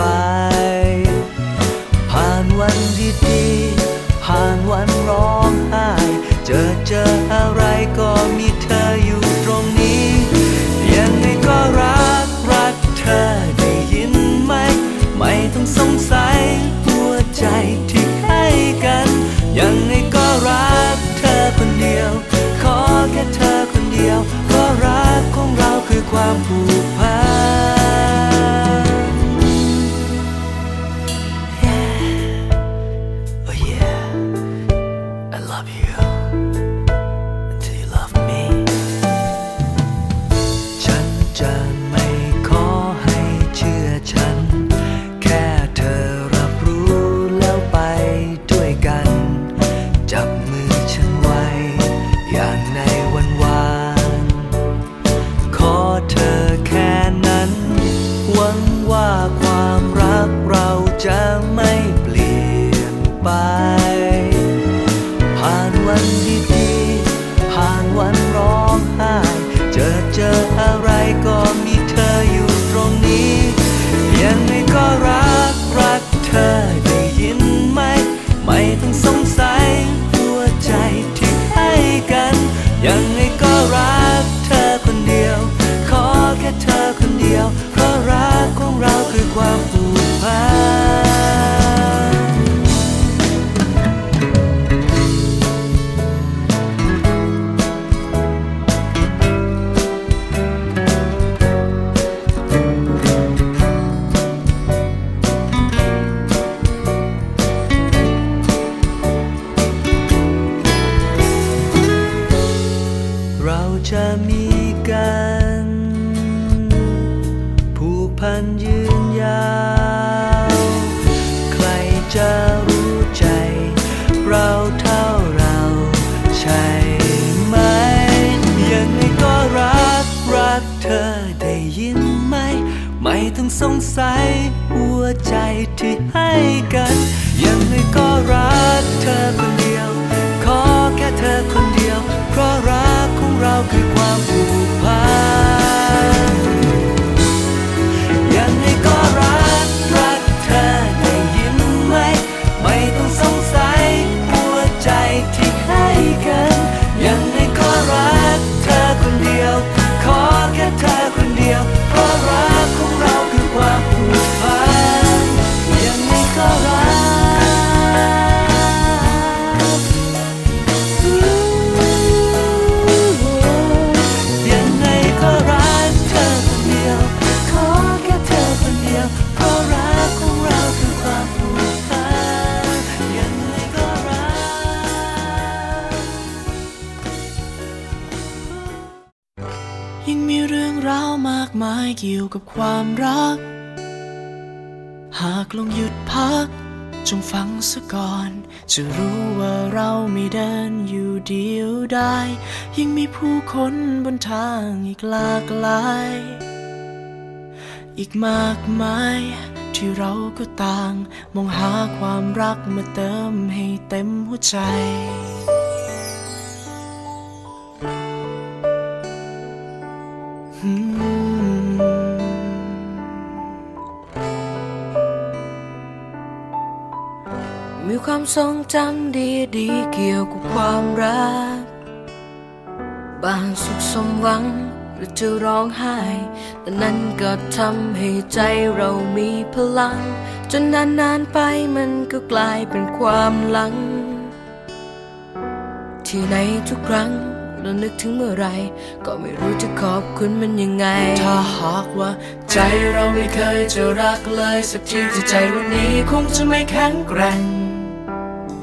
ไป ผ่านวันดีๆผ่านวันร้องไห้ เจอเจอ สงสัยหัวใจที่ให้กัน ยังไงก็รักเธอคนเดียว ขอแค่เธอคนเดียว เพราะรักของเราคือความผูกพัน ซะก่อน จะรู้ว่าเราไม่เดินอยู่เดียวได้ยังมีผู้คนบนทางอีกหลากหลาย อีกมากมาย ที่เราก็ต่าง มองหาความรักมาเติมให้เต็มหัวใจ มีความทรงจำดีๆเกี่ยวกับความรัก บางสุขสมหวังหรือจะร้องไห้ แต่นั้นก็ทำให้ใจเรามีพลัง จนนานๆไปมันก็กลายเป็นความหลัง ที่ในทุกครั้งเรานึกถึงเมื่อไร ก็ไม่รู้จะขอบคุณมันยังไง ถ้าหากว่า ใจเราไม่เคยจะรักเลย สักทีที่ใจวันนี้คงจะไม่แข็งแกร่ง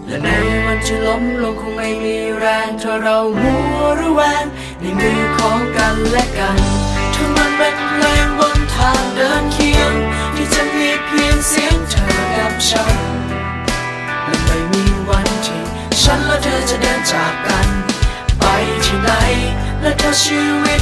และในวันที่ล้มลงคงไม่มีแรงถ้าเรามัวระแวงในมือของกันและกันถ้ามันเป็นเพลงบนทางเดินเคียง ที่จะมีเพียงเสียงเธอกับฉันและไม่มีวันที่ฉันและเธอจะเดินจากกัน ไปที่ไหนและถ้าชีวิต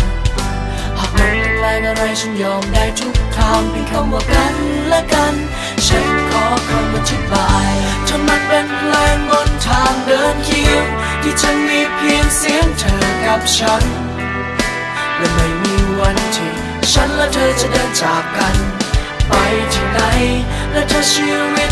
งอะไรฉันยอมได้ทุกทางเพียงคำว่ากันและกัน ฉันขอคำอธิบายถ้ามันเป็นเพลงบนทางเดินเคียง ที่จะมีเพียงเสียงเธอกับฉัน และไม่มีวันที่ฉันและเธอจะเดินจากกัน ไปที่ไหนและถ้าชีวิต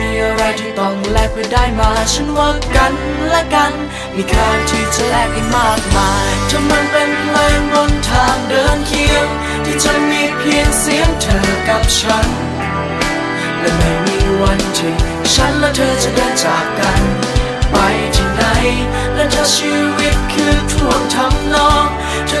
ี อะไรที่ต้องแลกเพื่อได้มา ฉันว่ากันและกัน มีค่าที่จะแลกกันมากมายถ้ามันเป็นเพลงบนทางเดินเคียง ที่จะมีเพียงเสียงเธอกับฉัน และไม่มีวันที่ฉันและเธอจะเดินจากกัน ไปที่ไหน และถ้าชีวิตคือท่วงทำนองเธอ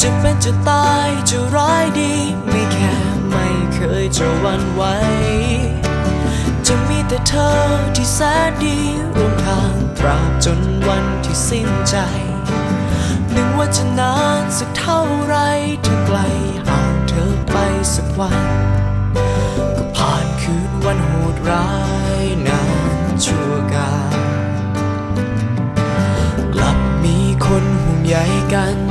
จะเป็นจะตายจะร้ายดี ไม่แค่ไม่เคยจะวันไหว จะมีแต่เธอที่แสนดีร่วมทางตราบจนวันที่สิ้นใจ นึ่งว่าจะนานสักเท่าไรถ้าไกลห่างเธอไปสักวัน ก็ผ่านคืนวันโหดร้ายนานชั่วกาลกลับมีคนห่วงใยกัน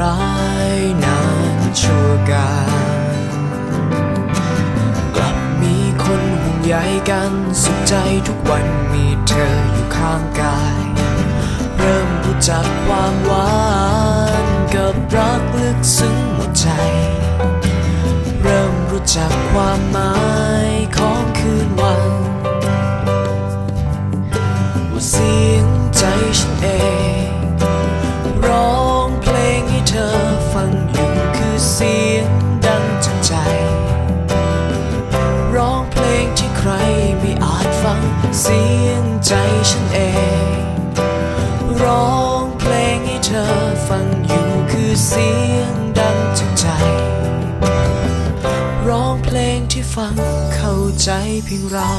ร้ายนานชั่วกาลกลับมีคนห่วงใยกันสุขใจทุกวันมีเธออยู่ข้างกาย เริ่มรู้จักความหวานกับรักลึกซึ้งหมดใจ เริ่มรู้จักความหมาย ที่ฟังเข้าใจเพียงเรา